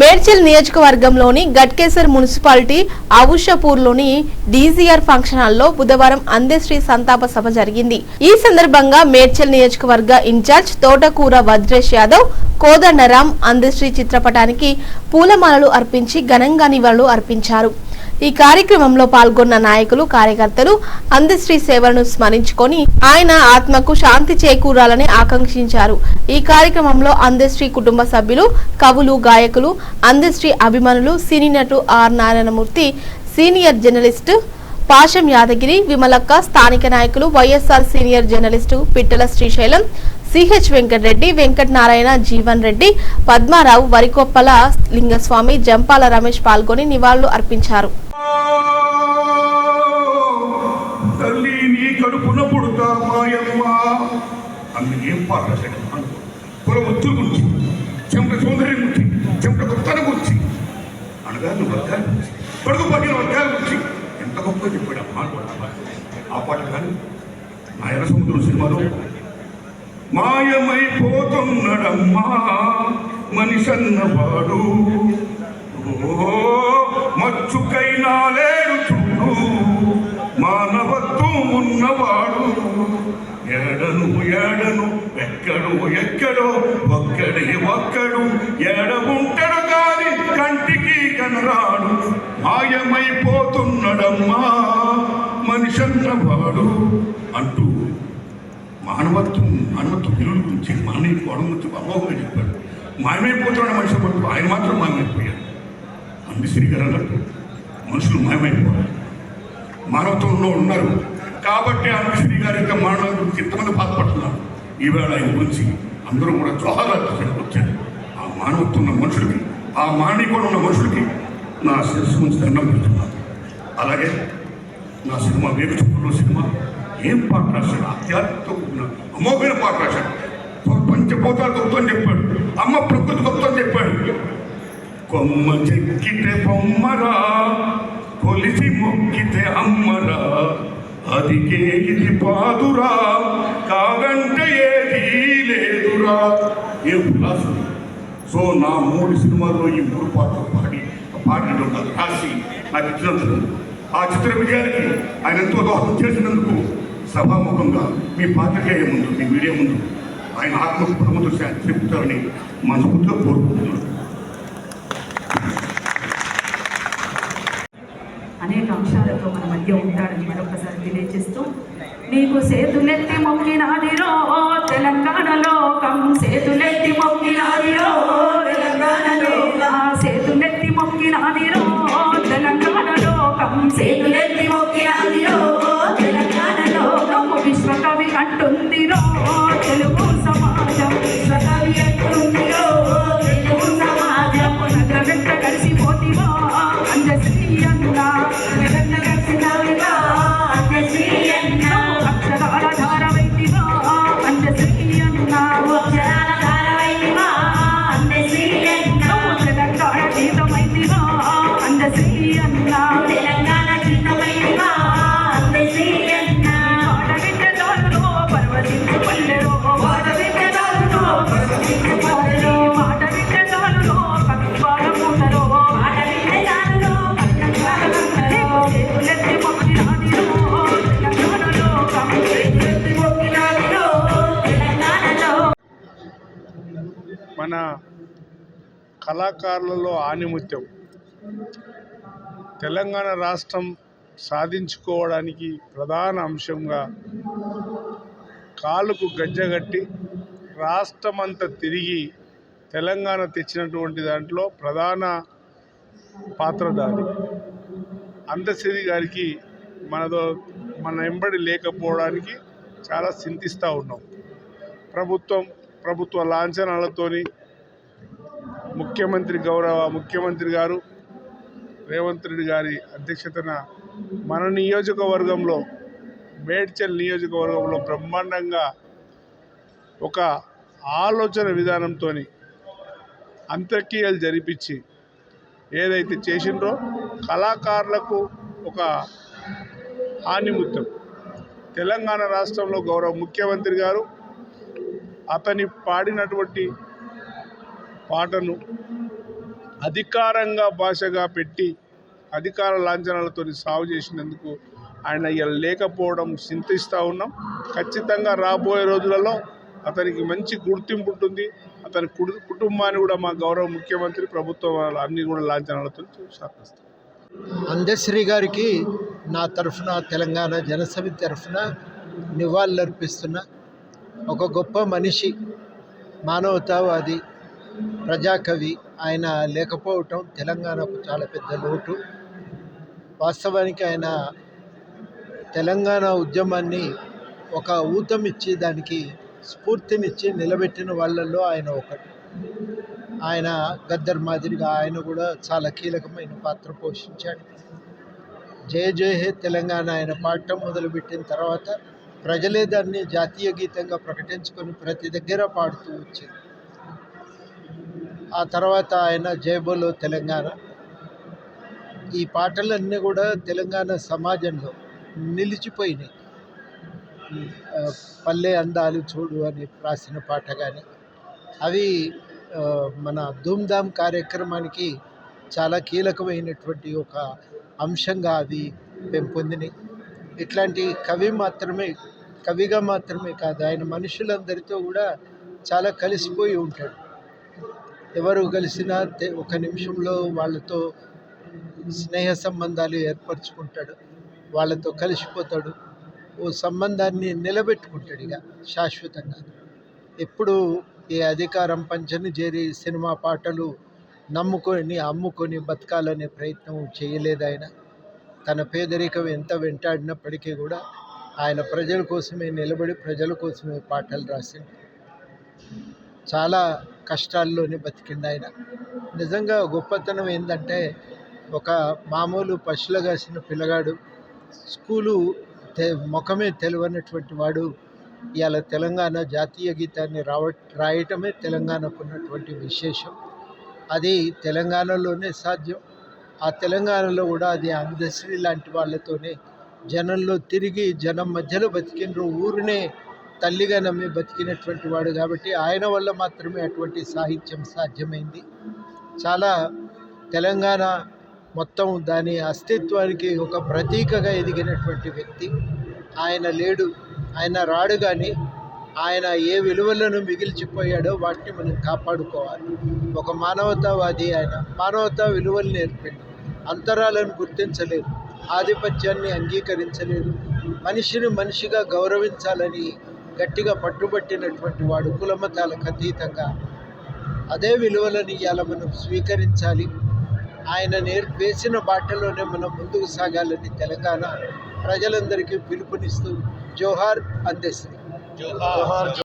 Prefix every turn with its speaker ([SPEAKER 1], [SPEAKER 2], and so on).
[SPEAKER 1] మేడ్చల్ నియోజకవర్గంలోని గట్కేసర్ మున్సిపాలిటీ ఆవుషపూర్లోని DGR function హాల్లో బుధవారం అందేశ్రీ సంతాప సభ జరిగింది. ఈ సందర్భంగా మేడ్చల్ నియోజకవర్గ ఇన్ఛార్జ్ తోటకూర వజ్రేష్ యాదవ్ కోదండరాం అందశ్రీ చిత్రపటానికి పూలమాలలు అర్పించి ఘనంగా నివాళులు అర్పించారు. ఈ కార్యక్రమంలో పాల్గొన్న నాయకులు కార్యకర్తలు అందశ్రీ సేవలను స్మరించుకొని ఆయన ఆత్మకు శాంతి చేకూరాలని ఆకాంక్షించారు. ఈ కార్యక్రమంలో అందశ్రీ కుటుంబ సభ్యులు కవులు గాయకులు అందశ్రీ అభిమానులు cine నటు R Narayanamurthy senior journalist Pasham Yadagiri Vimalakka స్థానిక నాయకులు Y S R senior journalist Pittala Srisailam C H Venkatareddy Venkatanarayana Jeevan Reddy Padmarao Varikoppala Lingaswamy Jampala Ramesh పాల్గొని నివాళులు అర్పించారు.
[SPEAKER 2] పడుగు పడిన వర్గాల గురించి ఎంత గొప్ప చెప్పాడు ఆ ఆ పాట కానీ నాయన సముద్రం సినిమాలో మాయమైపోతున్నాడమ్మా మనిషన్నవాడు ఓ మచ్చుకైనా లేడు చూడు మానవత్వం ఉన్నవాడు. ఏడను ఏడను ఎక్కడు ఎక్కడో ఒక్కడే ఒక్కడు. ఏడ కాని కంటికి కనరాడు. మాయమైపోతున్నాడమ్మా మనిషన్నవాడు అంటూ మానవత్వం మానవత్వం విలువల గురించి మానవ కోణం గురించి అమోఘంగా చెప్పాడు. మాయమైపోతున్నాడు మనిషి పడుతూ ఆయన మాత్రం మాయమైపోయాడు. అంది గారు అన్నట్టు మనుషులు మాయమైపోయారు. మానవత్వంలో ఉన్నారు. కాబట్టి అంది శ్రీగారి యొక్క మానవ గురించి ఎంతమంది బాధపడుతున్నారు. ఈవేళ ఆయన గురించి అందరూ కూడా జోహారాలు వచ్చారు ఆ మానవత్వం ఉన్న మనుషులకి ఆ మానవీకరణ ఉన్న మనుషులకి నా శిరస్సు నుంచి దండం పెడుతున్నాను అలాగే నా సినిమా వేరు సినిమా ఏం పాట రాశాడు ఆధ్యాత్మికతో కూడిన పాట రాశాడు పంచభూతాలు గొప్పని చెప్పాడు. అమ్మ ప్రకృతి గొప్పని చెప్పాడు. కొమ్మ చెక్కితే బొమ్మరా కొలిసి మొక్కితే అమ్మరా. అదికే ఇది పాదురా కాగంటే ఏది లేదురా. ఏ ఉల్లాసం సో నా మూడు సినిమాల్లో ఈ మూడు పాటలు పాడి పాటలు రాసి నాకు ఇచ్చినందుకు ఆ చిత్ర విజయానికి ఆయన ఎంతో దోహదం చేసినందుకు సభాముఖంగా మీ పాత్రికేయ ముందు మీ మీడియా ముందు ఆయన ఆత్మకు ప్రముఖ చెప్తారని మనస్ఫూర్తిగా కోరుకుంటున్నాను.
[SPEAKER 3] అనేక అంశాలతో మన మధ్య ఉంటాడని మరొకసారి తెలియజేస్తూ నీకు సేతులెత్తి మొక్కినాదిరో తెలంగాణలో కం సేతులెత్తి మొక్కి
[SPEAKER 4] మన కళాకారులలో ఆనిముత్యం. తెలంగాణ రాష్ట్రం సాధించుకోవడానికి ప్రధాన అంశంగా కాలుకు గజ్జగట్టి రాష్ట్రమంతా తిరిగి తెలంగాణ తెచ్చినటువంటి దాంట్లో ప్రధాన పాత్రధారి అందశ్రీ గారికి మనదో మన ఎంబడి లేకపోవడానికి చాలా చింతిస్తూ ఉన్నాం. ప్రభుత్వం ప్రభుత్వ లాంఛనాలతోని ముఖ్యమంత్రి గౌరవ ముఖ్యమంత్రి గారు రేవంత్ రెడ్డి గారి అధ్యక్షతన మన నియోజకవర్గంలో మేడ్చల్ నియోజకవర్గంలో బ్రహ్మాండంగా ఒక ఆలోచన విధానంతో అంత్యక్రియలు జరిపించి ఏదైతే చేసిండ్రో కళాకారులకు ఒక ఆనిముత్యం. తెలంగాణ రాష్ట్రంలో గౌరవ ముఖ్యమంత్రి గారు అతని పాడినటువంటి పాటను అధికారంగా భాషగా పెట్టి అధికార లాంఛనాలతో సాగు చేసినందుకు ఆయన ఇలా లేకపోవడం చింతిస్తూ ఉన్నాం. ఖచ్చితంగా రాబోయే రోజులలో అతనికి మంచి గుర్తింపు ఉంటుంది. అతని కుటుంబాన్ని కూడా మా గౌరవ ముఖ్యమంత్రి ప్రభుత్వం అన్ని కూడా లాంఛనాలతో సాధిస్తాం
[SPEAKER 5] అందశ్రీ గారికి నా తరఫున తెలంగాణ జనసమితి తరఫున నివాళులర్పిస్తున్న. ఒక గొప్ప మనిషి మానవతావాది ప్రజాకవి. ఆయన లేకపోవటం తెలంగాణకు చాలా పెద్ద లోటు. వాస్తవానికి ఆయన తెలంగాణ ఉద్యమాన్ని ఒక ఊతమిచ్చి దానికి స్ఫూర్తినిచ్చి నిలబెట్టిన వాళ్ళల్లో ఆయన ఒకటి ఆయన గద్దర్ మాదిరిగా ఆయన కూడా చాలా కీలకమైన పాత్ర పోషించాడు. జయ జయ హే తెలంగాణ ఆయన పాడటం మొదలుపెట్టిన తర్వాత ప్రజలే దాన్ని జాతీయ గీతంగా ప్రకటించుకొని ప్రతి దగ్గర పాడుతూ వచ్చింది ఆ తర్వాత ఆయన జయబోలో తెలంగాణ. ఈ పాటలన్నీ కూడా తెలంగాణ సమాజంలో నిలిచిపోయినాయి. పల్లె అందాలు చూడు అని రాసిన పాట కానీ అవి మన ధూమ్ధామ్ కార్యక్రమానికి చాలా కీలకమైనటువంటి ఒక అంశంగా అవి పెంపొందినాయి. ఇట్లాంటి కవి మాత్రమే కవిగా మాత్రమే కాదు ఆయన మనుషులందరితో కూడా చాలా కలిసిపోయి ఉంటాడు. ఎవరు కలిసినా ఒక నిమిషంలో వాళ్ళతో స్నేహ సంబంధాలు ఏర్పరచుకుంటాడు. వాళ్ళతో కలిసిపోతాడు. ఓ సంబంధాన్ని నిలబెట్టుకుంటాడు ఇక శాశ్వతంగా. ఎప్పుడు ఈ అధికారం పంచని చేరి సినిమా పాటలు నమ్ముకొని అమ్ముకొని బతకాలనే ప్రయత్నం చేయలేదు ఆయన. తన పేదరికం ఎంత వెంటాడినప్పటికీ కూడా ఆయన ప్రజల కోసమే నిలబడి ప్రజల కోసమే పాటలు రాసిండు. చాలా కష్టాల్లోనే బతికిండు ఆయన. నిజంగా గొప్పతనం ఏంటంటే ఒక మామూలు పశువులు కాసిన పిల్లగాడు స్కూలు తె ముఖమే తెలియనటువంటి వాడు ఇవాళ తెలంగాణ జాతీయ గీతాన్ని రావ రాయటమే తెలంగాణకు ఉన్నటువంటి విశేషం. అది తెలంగాణలోనే సాధ్యం. ఆ తెలంగాణలో కూడా అది అందశ్రీ లాంటి వాళ్ళతోనే జనంలో తిరిగి జనం మధ్యలో బతికినరు ఊరినే తల్లిగా నమ్మి బతికినటువంటి వాడు కాబట్టి ఆయన వల్ల మాత్రమే అటువంటి సాహిత్యం సాధ్యమైంది. చాలా తెలంగాణ మొత్తం దాని అస్తిత్వానికి ఒక ప్రతీకగా ఎదిగినటువంటి వ్యక్తి. ఆయన లేడు ఆయన రాడు కానీ ఆయన ఏ విలువలను మిగిల్చిపోయాడో వాటిని మనం కాపాడుకోవాలి. ఒక మానవతావాది ఆయన మానవతా విలువలు నేర్పండి అంతరాలను గుర్తించలేదు ఆధిపత్యాన్ని అంగీకరించలేదు. మనిషిని మనిషిగా గౌరవించాలని గట్టిగా పట్టుబట్టినటువంటి వాడు కులమతాలకు అతీతంగా అదే విలువలను ఇవాళ మనం స్వీకరించాలి. ఆయన నేర్పేసిన బాటలోనే మనం ముందుకు సాగాలని తెలంగాణ ప్రజలందరికీ పిలుపునిస్తూ జోహార్ అందేశ్రీ జోహార్